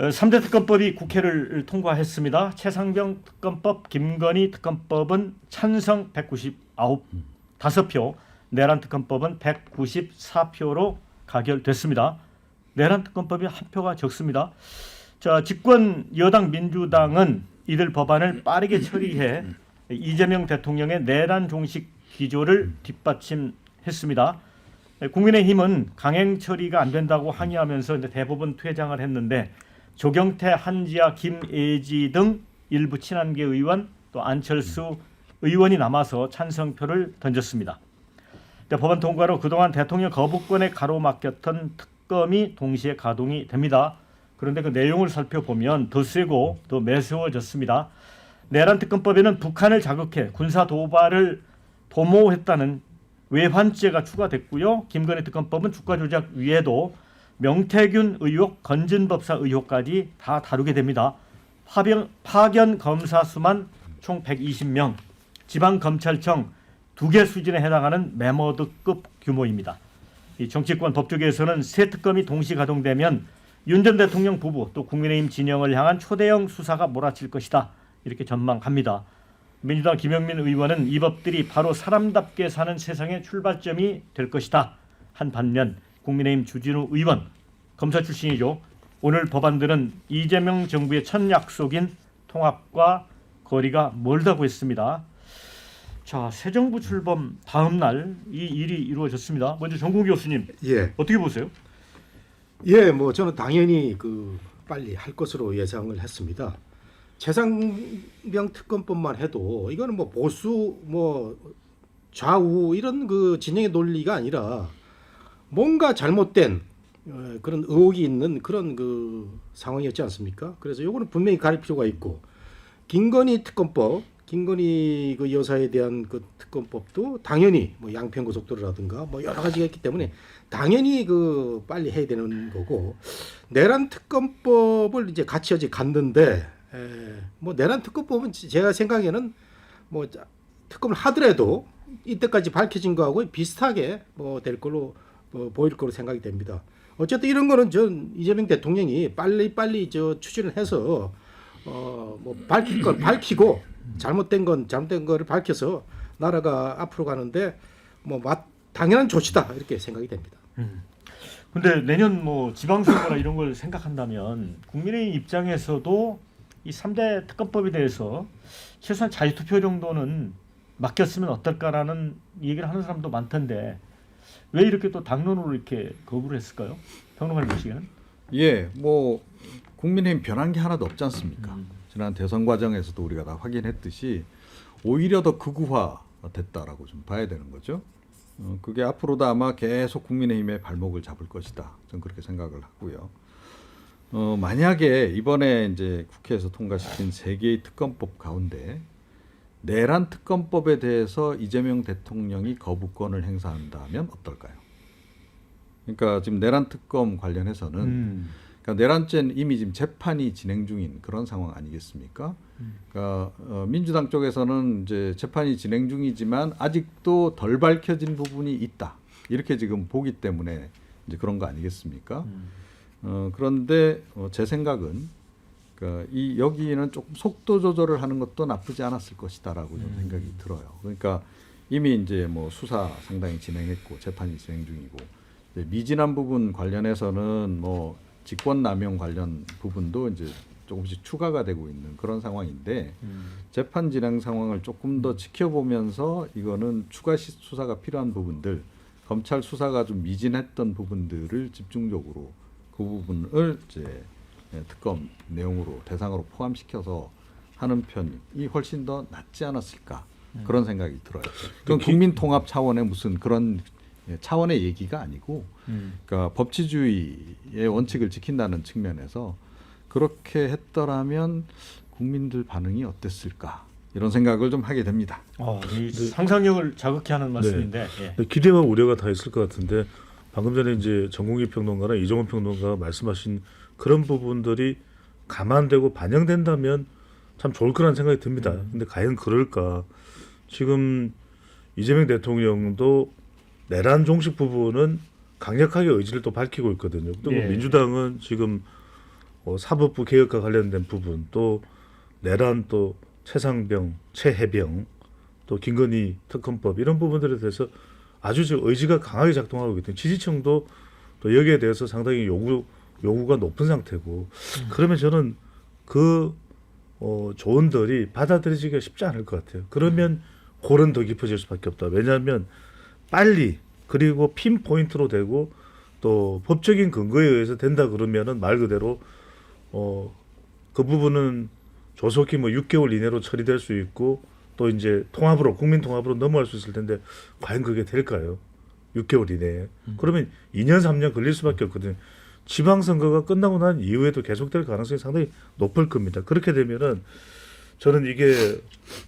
어, 3대 특검법이 국회를 통과했습니다. 최상병 특검법, 김건희 특검법은 찬성 199, 5표, 내란 특검법은 194표로 가결됐습니다. 내란 특검법이 한 표가 적습니다. 자, 집권 여당 민주당은 이들 법안을 빠르게 처리해 이재명 대통령의 내란 종식 기조를 뒷받침했습니다. 국민의힘은 강행 처리가 안 된다고 항의하면서 대법원 퇴장을 했는데 조경태, 한지아, 김예지 등 일부 친한계 의원 또 안철수 의원이 남아서 찬성표를 던졌습니다. 법안 통과로 그동안 대통령 거부권에 가로막혔던 특검이 동시에 가동이 됩니다. 그런데 그 내용을 살펴보면 더 세고 더 매서워졌습니다. 내란 특검법에는 북한을 자극해 군사 도발을 도모했다는 외환죄가 추가됐고요. 김건희 특검법은 주가 조작 위에도 명태균 의혹, 건진법사 의혹까지 다 다루게 됩니다. 파병, 파견 검사 수만 총 120명, 지방 검찰청 두 개 수준에 해당하는 메모드급 규모입니다. 이 정치권 법조계에서는 새 특검이 동시 가동되면 윤 전 대통령 부부 또 국민의힘 진영을 향한 초대형 수사가 몰아칠 것이다 이렇게 전망합니다. 민주당 김영민 의원은 이 법들이 바로 사람답게 사는 세상의 출발점이 될 것이다 한 반면 국민의힘 주진우 의원 검사 출신이죠. 오늘 법안들은 이재명 정부의 첫 약속인 통합과 거리가 멀다고 했습니다. 자, 새 정부 출범 다음 날 이 일이 이루어졌습니다. 먼저 정국 교수님 예, 어떻게 보세요? 예, 뭐 저는 당연히 그 빨리 할 것으로 예상을 했습니다. 최상병 특검법만 해도 이거는 뭐 보수 뭐 좌우 이런 그 진영의 논리가 아니라 뭔가 잘못된 어, 그런 의혹이 있는 그런 그 상황이었지 않습니까? 그래서 요거는 분명히 가릴 필요가 있고 김건희 특검법, 김건희 그 여사에 대한 그 특검법도 당연히 뭐 양평 고속도로라든가 뭐 여러 가지가 있기 때문에 당연히 그 빨리 해야 되는 거고 내란 특검법을 이제 같이 어제 갔는데 에, 뭐 내란 특검법은 제가 생각에는 뭐 자- 특검을 하더라도 이때까지 밝혀진 거하고 비슷하게 뭐 될 걸로 뭐 보일 거로 생각이 됩니다. 어쨌든 이런 거는 전 이재명 대통령이 빨리 빨리 저 추진을 해서 어 뭐 밝힐 건 밝히고 잘못된 건 잘못된 거를 밝혀서 나라가 앞으로 가는데 뭐 맞, 당연한 조치다 이렇게 생각이 됩니다. 근데 내년 뭐 지방선거나 이런 걸 생각한다면 국민의힘 입장에서도 이 3대 특검법에 대해서 최소한 자유투표 정도는 맡겼으면 어떨까라는 얘기를 하는 사람도 많던데 왜 이렇게 또 당론으로 이렇게 거부를 했을까요? 평론가님 보시기에는? 예, 뭐 국민의힘 변한 게 하나도 없지 않습니까? 음. 지난 대선 과정에서도 우리가 다 확인했듯이 오히려 더 극우화 됐다라고 좀 봐야 되는 거죠. 어, 그게 앞으로도 아마 계속 국민의힘의 발목을 잡을 것이다. 저는 그렇게 생각을 하고요. 어, 만약에 이번에 이제 국회에서 통과시킨 세 개의 특검법 가운데 내란 특검법에 대해서 이재명 대통령이 거부권을 행사한다면 어떨까요? 그러니까 지금 내란 특검 관련해서는 음. 그러니까 내란죄는 이미 지금 재판이 진행 중인 그런 상황 아니겠습니까? 그러니까 어, 민주당 쪽에서는 이제 재판이 진행 중이지만 아직도 덜 밝혀진 부분이 있다 이렇게 지금 보기 때문에 이제 그런 거 아니겠습니까? 어, 그런데 어, 제 생각은 그러니까 이 여기는 조금 속도 조절을 하는 것도 나쁘지 않았을 것이다라고 좀 생각이 들어요. 그러니까 이미 이제 뭐 수사 상당히 진행했고 재판이 진행 중이고 미진한 부분 관련해서는 뭐 직권 남용 관련 부분도 이제 조금씩 추가가 되고 있는 그런 상황인데 재판 진행 상황을 조금 더 지켜보면서 이거는 추가 시- 수사가 필요한 부분들 검찰 수사가 좀 미진했던 부분들을 집중적으로 그 부분을 이제 예, 특검 내용으로 대상으로 포함시켜서 하는 편이 훨씬 더 낫지 않았을까 그런 생각이 들어요. 그건 국민 통합 차원의 무슨 그런 예, 차원의 얘기가 아니고 음. 그러니까 법치주의의 원칙을 지킨다는 측면에서 그렇게 했더라면 국민들 반응이 어땠을까 이런 생각을 좀 하게 됩니다. 어, 이 상상력을 자극해 하는 말씀인데 예. 근데 기대와 우려가 다 있을 것 같은데 방금 전에 이제 정국희 평론가나 이정원 평론가가 말씀하신 그런 부분들이 감안되고 반영된다면 참 좋을 거라는 생각이 듭니다. 근데 과연 그럴까? 지금 이재명 대통령도 내란 종식 부분은 강력하게 의지를 또 밝히고 있거든요. 또 예. 민주당은 지금 어, 사법부 개혁과 관련된 부분 또 내란 또 최상병 최해병 또 김건희 특검법 이런 부분들에 대해서 아주 저 의지가 강하게 작동하고 있기 때문에 지지층도 또 여기에 대해서 상당히 요구 요구가 높은 상태고 그러면 저는 그 어, 조언들이 받아들여지기가 쉽지 않을 것 같아요. 그러면 골은 더 깊어질 수밖에 없다. 왜냐하면 빨리 그리고 핀 포인트로 되고 또 법적인 근거에 의해서 된다 그러면은 말 그대로 어 그 부분은 조속히 뭐 6개월 이내로 처리될 수 있고 또 이제 통합으로 국민 통합으로 넘어갈 수 있을 텐데 과연 그게 될까요? 6개월 이내에 그러면 2년 3년 걸릴 수밖에 없거든요. 지방선거가 끝나고 난 이후에도 계속될 가능성이 상당히 높을 겁니다. 그렇게 되면은 저는 이게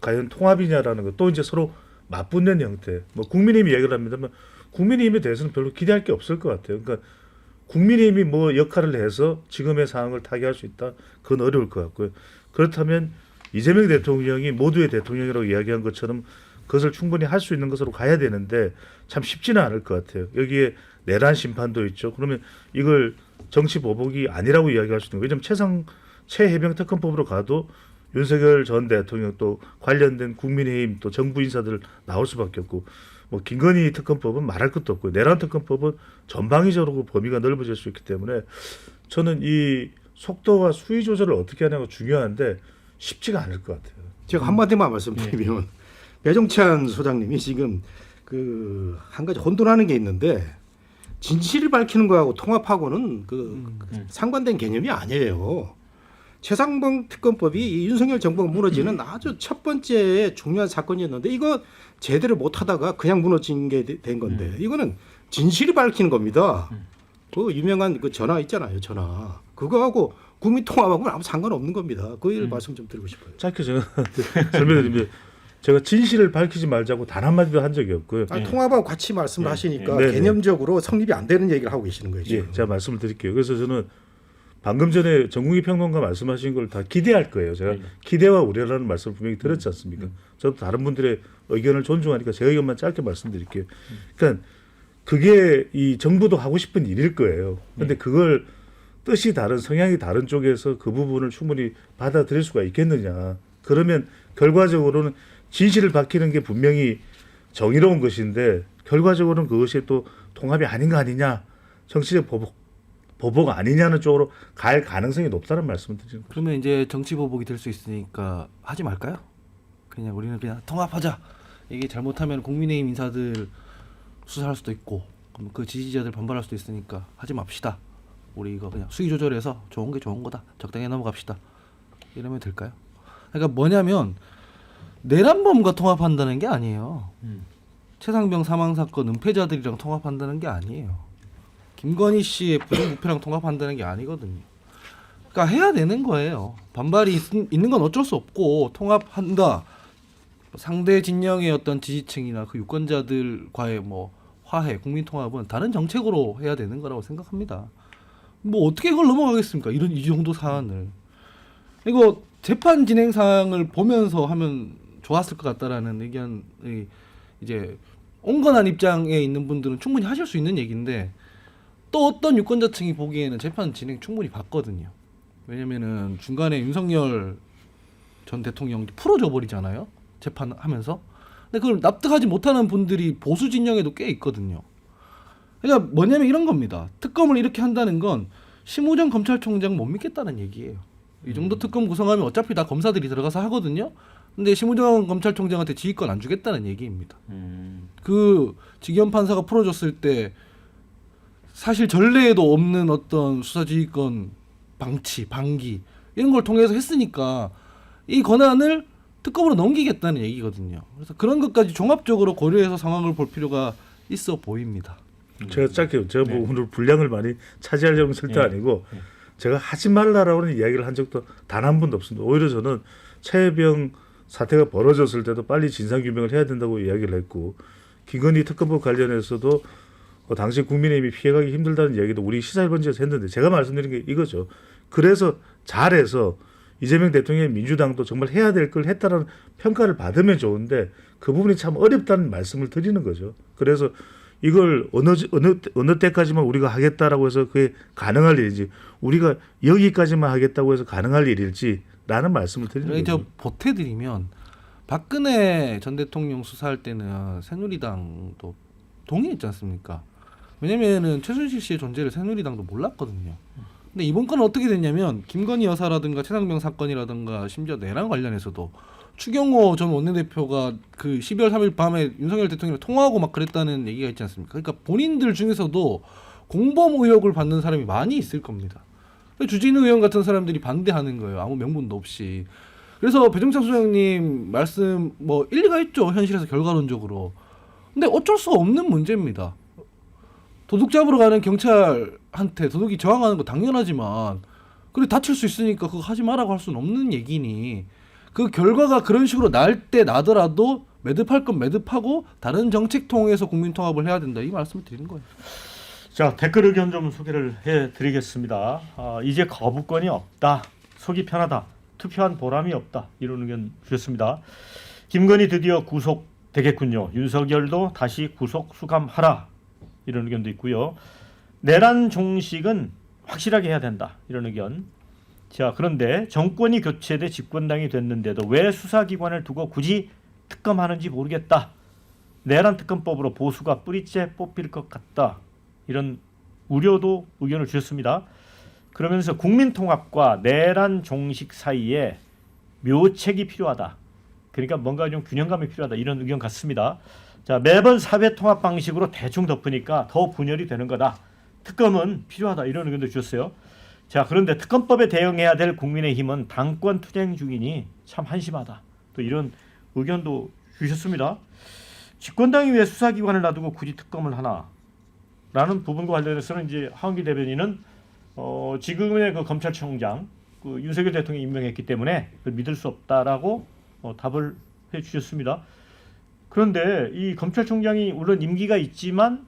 과연 통합이냐라는 것 또 이제 서로 맞붙는 형태. 뭐 국민의힘이 얘기를 합니다만 국민의힘에 대해서는 별로 기대할 게 없을 것 같아요. 그러니까 국민의힘이 뭐 역할을 해서 지금의 상황을 타개할 수 있다. 그건 어려울 것 같고요. 그렇다면 이재명 대통령이 모두의 대통령이라고 이야기한 것처럼 그것을 충분히 할 수 있는 것으로 가야 되는데 참 쉽지는 않을 것 같아요. 여기에 내란 심판도 있죠. 그러면 이걸 정치 보복이 아니라고 이야기할 수 있는 거예요. 최상 최해병 특검법으로 가도 윤석열 전 대통령 또 관련된 국민의힘 또 정부 인사들 나올 수밖에 없고 뭐 김건희 특검법은 말할 것도 없고 내란 특검법은 전방위적으로 범위가 넓어질 수 있기 때문에 저는 이 속도와 수위 조절을 어떻게 하냐가 중요한데 쉽지가 않을 것 같아요. 제가 한마디만 말씀드리면 배종찬 소장님이 지금 그 한 가지 혼돈하는 게 있는데 진실을 밝히는 거하고 통합하고는 그 상관된 개념이 아니에요. 최상봉 특검법이 이 윤석열 정부가 무너지는 아주 첫 번째 중요한 사건이었는데 이거 제대로 못 하다가 그냥 무너진 게 된 건데 이거는 진실을 밝히는 겁니다. 그 유명한 그 전화 있잖아요, 전화. 그거하고 국민 통합하고는 아무 상관없는 겁니다. 그일 말씀 좀 드리고 싶어요. 짧게 제가 설명드리면 제가 진실을 밝히지 말자고 단 한마디도 한 적이 없고요. 아니, 통합하고 같이 말씀을 하시니까 네, 네. 개념적으로 성립이 안 되는 얘기를 하고 계시는 거예요. 예. 제가 말씀을 드릴게요. 그래서 저는 방금 전에 정국희 평론가 말씀하신 걸 다 기대할 거예요. 제가 기대와 우려라는 말씀을 분명히 들었지 않습니까? 저도 다른 분들의 의견을 존중하니까 제 의견만 짧게 말씀드릴게요. 그러니까 그게 이 정부도 하고 싶은 일일 거예요. 근데 그걸 뜻이 다른 성향이 다른 쪽에서 그 부분을 충분히 받아들일 수가 있겠느냐. 그러면 결과적으로는 진실을 밝히는 게 분명히 정의로운 것인데 결과적으로는 그것이 또 통합이 아닌 거 아니냐. 정치적 보복 보복 아니냐는 쪽으로 갈 가능성이 높다는 말씀을 드리는 거예요. 그러면 이제 정치 보복이 될 수 있으니까 하지 말까요? 그냥 우리는 그냥 통합하자. 이게 잘못하면 국민의힘 인사들 수사할 수도 있고 그 지지자들 반발할 수도 있으니까 하지 맙시다. 우리 이거 그냥 수위 조절해서 좋은 게 좋은 거다. 적당히 넘어갑시다. 이러면 될까요? 그러니까 뭐냐면 내란범과 통합한다는 게 아니에요. 최상병 사망 사건 은폐자들이랑 통합한다는 게 아니에요. 김건희 씨의 부정부패랑 통합한다는 게 아니거든요. 그러니까 해야 되는 거예요. 반발이 있, 있는 건 어쩔 수 없고 통합한다. 상대 진영의 어떤 지지층이나 그 유권자들과의 뭐 화해, 국민 통합은 다른 정책으로 해야 되는 거라고 생각합니다. 뭐 어떻게 그걸 넘어가겠습니까? 이런 이 정도 사안을 이거 재판 진행 상황을 보면서 하면 좋았을 것 같다라는 의견이 이제 온건한 입장에 있는 분들은 충분히 하실 수 있는 얘기인데 또 어떤 유권자층이 보기에는 재판 진행 충분히 봤거든요. 왜냐면은 중간에 윤석열 전 대통령 풀어줘 버리잖아요. 재판하면서. 근데 그걸 납득하지 못하는 분들이 보수 진영에도 꽤 있거든요. 그러니까 뭐냐면 이런 겁니다. 특검을 이렇게 한다는 건 심우정 검찰총장 못 믿겠다는 얘기예요. 이 정도 특검 구성하면 어차피 다 검사들이 들어가서 하거든요. 근데 심우정 검찰총장한테 지휘권 안 주겠다는 얘기입니다. 그 직연 판사가 풀어줬을 때 사실 전례에도 없는 어떤 수사 지휘권 방치, 방기 이런 걸 통해서 했으니까 이 권한을 특검으로 넘기겠다는 얘기거든요. 그래서 그런 것까지 종합적으로 고려해서 상황을 볼 필요가 있어 보입니다. 제가 짧게 제가 뭐 오늘 분량을 많이 차지하려면 절대 아니고 제가 하지 말라라고는 이야기를 한 적도 단 한 번도 없습니다. 오히려 저는 최병 사태가 벌어졌을 때도 빨리 진상 규명을 해야 된다고 이야기를 했고 김건희 특검법 관련해서도 어, 당시 국민의힘이 피해가기 힘들다는 이야기도 우리 시사 1번지에서 했는데 제가 말씀드린 게 이거죠. 그래서 잘해서 이재명 대통령의 민주당도 정말 해야 될 걸 했다는 평가를 받으면 좋은데 그 부분이 참 어렵다는 말씀을 드리는 거죠. 그래서 이걸 어느 지- 어느 때- 어느 때까지만 우리가 하겠다라고 해서 그게 가능할 일이지 우리가 여기까지만 하겠다고 해서 가능할 일일지 라는 말씀을 드리는 그러니까 거죠. 저 보태드리면 박근혜 전 대통령 수사할 때는 새누리당도 동의했지 않습니까? 왜냐면은 최순실 씨의 존재를 새누리당도 몰랐거든요. 근데 이번 건은 어떻게 됐냐면 김건희 여사라든가 최상병 사건이라든가 심지어 내랑 관련해서도 추경호 전 원내대표가 그 12월 3일 밤에 윤석열 대통령을 통화하고 막 그랬다는 얘기가 있지 않습니까? 그러니까 본인들 중에서도 공범 의혹을 받는 사람이 많이 있을 겁니다. 주진우 의원 같은 사람들이 반대하는 거예요. 아무 명분도 없이. 그래서 배종찬 소장님 말씀 뭐 일리가 있죠. 현실에서 결과론적으로. 근데 어쩔 수 없는 문제입니다. 도둑 잡으러 가는 경찰한테 도둑이 저항하는 거 당연하지만 그래 다칠 수 있으니까 그거 하지 마라고 할 수는 없는 얘기니 그 결과가 그런 식으로 날 때 나더라도 매듭할 건 매듭하고 다른 정책 통해서 국민 통합을 해야 된다 이 말씀을 드리는 거예요. 자 댓글 의견 좀 소개를 해드리겠습니다. 아, 이제 거부권이 없다. 속이 편하다. 투표한 보람이 없다. 이런 의견 주셨습니다. 김건희 드디어 구속 되겠군요. 윤석열도 다시 구속 수감하라. 이런 의견도 있고요. 내란 종식은 확실하게 해야 된다. 이런 의견. 자 그런데 정권이 교체돼 집권당이 됐는데도 왜 수사기관을 두고 굳이 특검하는지 모르겠다. 내란 특검법으로 보수가 뿌리째 뽑힐 것 같다. 이런 우려도 의견을 주셨습니다. 그러면서 국민 통합과 내란 종식 사이에 묘책이 필요하다. 그러니까 뭔가 좀 균형감이 필요하다. 이런 의견 같습니다. 자, 매번 사회 통합 방식으로 대충 덮으니까 더 분열이 되는 거다. 특검은 필요하다. 이런 의견도 주셨어요. 자, 그런데 특검법에 대응해야 될 국민의힘은 당권 투쟁 중이니 참 한심하다. 또 이런 의견도 주셨습니다. 집권당이 왜 수사기관을 놔두고 굳이 특검을 하나? 라는 부분과 관련해서는 이제 하은기 대변인은 어, 지금의 그 검찰총장 그 윤석열 대통령이 임명했기 때문에 믿을 수 없다라고 어, 답을 해 주셨습니다. 그런데 이 검찰총장이 물론 임기가 있지만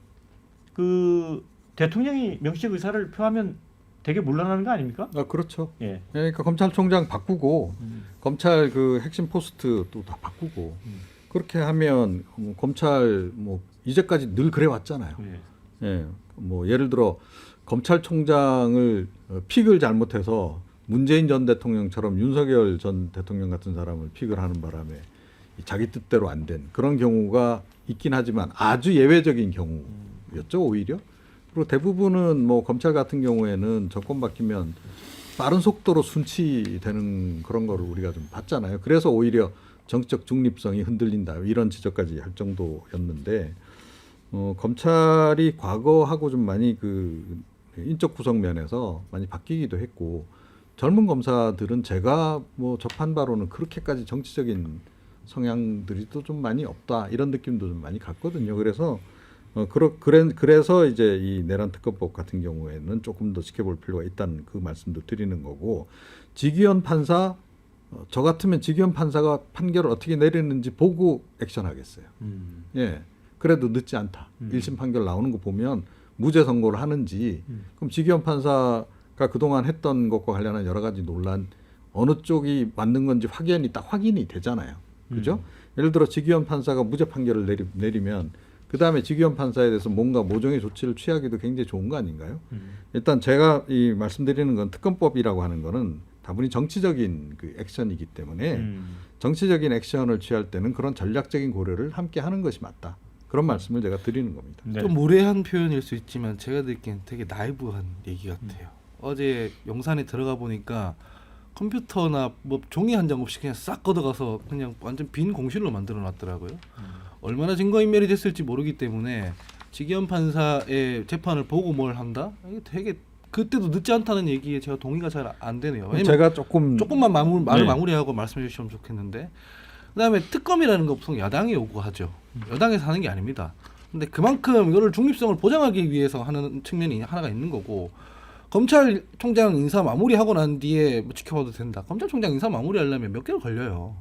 그 대통령이 명시적 의사를 표하면 되게 물러나는 거 아닙니까? 아 그렇죠. 예. 그러니까 검찰총장 바꾸고 검찰 그 핵심 포스트 또 다 바꾸고 그렇게 하면 뭐 검찰 뭐 이제까지 늘 그래 왔잖아요. 예. 예, 뭐 예를 들어 검찰총장을 어, 픽을 잘못해서 문재인 전 대통령처럼 윤석열 전 대통령 같은 사람을 픽을 하는 바람에 이 자기 뜻대로 안 된 그런 경우가 있긴 하지만 아주 예외적인 경우였죠 오히려. 그리고 대부분은 뭐 검찰 같은 경우에는 정권 바뀌면 빠른 속도로 순치되는 그런 거를 우리가 좀 봤잖아요. 그래서 오히려 정치적 중립성이 흔들린다 이런 지적까지 할 정도였는데 어, 검찰이 과거하고 좀 많이 그 인적 구성 면에서 많이 바뀌기도 했고 젊은 검사들은 제가 뭐 접한 바로는 그렇게까지 정치적인 성향들이 또 좀 많이 없다 이런 느낌도 좀 많이 갔거든요. 그래서 어 그러, 그래, 그래서 이제 이 내란 특검법 같은 경우에는 조금 더 지켜볼 필요가 있다는 그 말씀도 드리는 거고 지기현 판사 어, 저 같으면 지기현 판사가 판결을 어떻게 내리는지 보고 액션하겠어요. 음. 예. 그래도 늦지 않다. 음. 일 1심 판결 나오는 거 보면 무죄 선고를 하는지 음. 그럼 지기현 판사가 그동안 했던 것과 관련한 여러 가지 논란 어느 쪽이 맞는 건지 확연히 딱 확인이 되잖아요. 그죠? 예를 들어 지기현 판사가 무죄 판결을 내리, 내리면 그 다음에 지기현 판사에 대해서 뭔가 모종의 조치를 취하기도 굉장히 좋은 거 아닌가요? 음. 일단 제가 이 말씀드리는 건 특검법이라고 하는 거는 다분히 정치적인 그 액션이기 때문에 음. 정치적인 액션을 취할 때는 그런 전략적인 고려를 함께 하는 것이 맞다. 그런 말씀을 제가 드리는 겁니다. 네. 좀 무례한 표현일 수 있지만 제가 듣기엔 되게 나이브한 얘기 같아요. 어제 용산에 들어가 보니까 컴퓨터나 뭐 종이 한 장 없이 그냥 싹 걷어가서 그냥 완전 빈 공실로 만들어 놨더라고요. 얼마나 증거인멸이 됐을지 모르기 때문에 지기현 판사의 재판을 보고 뭘 한다? 이게 되게 그때도 늦지 않다는 얘기에 제가 동의가 잘 안 되네요. 제가 조금 조금만 마무리 말을 네. 마무리하고 말씀해 주시면 좋겠는데 그다음에 특검이라는 거 보통 야당이 요구하죠. 여당에서 하는 게 아닙니다. 근데 그만큼 이거를 중립성을 보장하기 위해서 하는 측면이 하나가 있는 거고 검찰총장 인사 마무리하고 난 뒤에 뭐 지켜봐도 된다. 검찰총장 인사 마무리하려면 몇 개월 걸려요.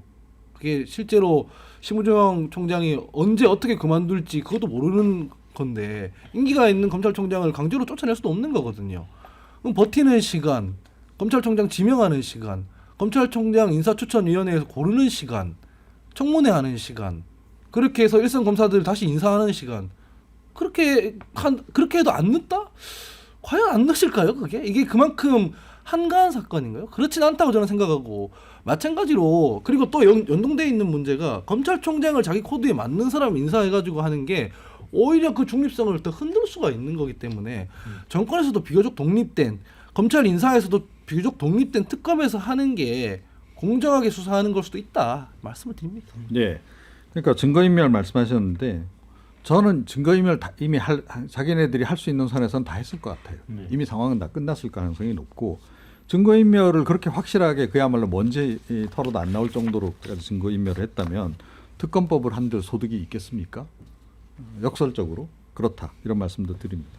그게 실제로 심우정 총장이 언제 어떻게 그만둘지 그것도 모르는 건데 임기가 있는 검찰총장을 강제로 쫓아낼 수도 없는 거거든요. 그럼 버티는 시간, 검찰총장 지명하는 시간, 검찰총장 인사추천위원회에서 고르는 시간, 청문회 하는 시간, 그렇게 해서 일선 검사들 다시 인사하는 시간, 그렇게 한 그렇게 해도 안 늦다? 과연 안 늦을까요? 그게 이게 그만큼 한가한 사건인가요? 그렇진 않다고 저는 생각하고 마찬가지로 그리고 또 연, 연동돼 있는 문제가 검찰총장을 자기 코드에 맞는 사람 인사해가지고 하는 게 오히려 그 중립성을 더 흔들 수가 있는 거기 때문에 정권에서도 비교적 독립된 검찰 인사에서도 비교적 독립된 특검에서 하는 게 공정하게 수사하는 걸 수도 있다 말씀을 드립니다. 예. 그러니까 증거인멸 말씀하셨는데 저는 증거인멸 다 이미 할, 자기네들이 할 수 있는 선에서는 다 했을 것 같아요. 네. 이미 상황은 다 끝났을 가능성이 높고 증거인멸을 그렇게 확실하게 그야말로 먼지 이 털어도 안 나올 정도로까지 증거인멸을 했다면 특검법을 한들 소득이 있겠습니까? 역설적으로 그렇다 이런 말씀도 드립니다.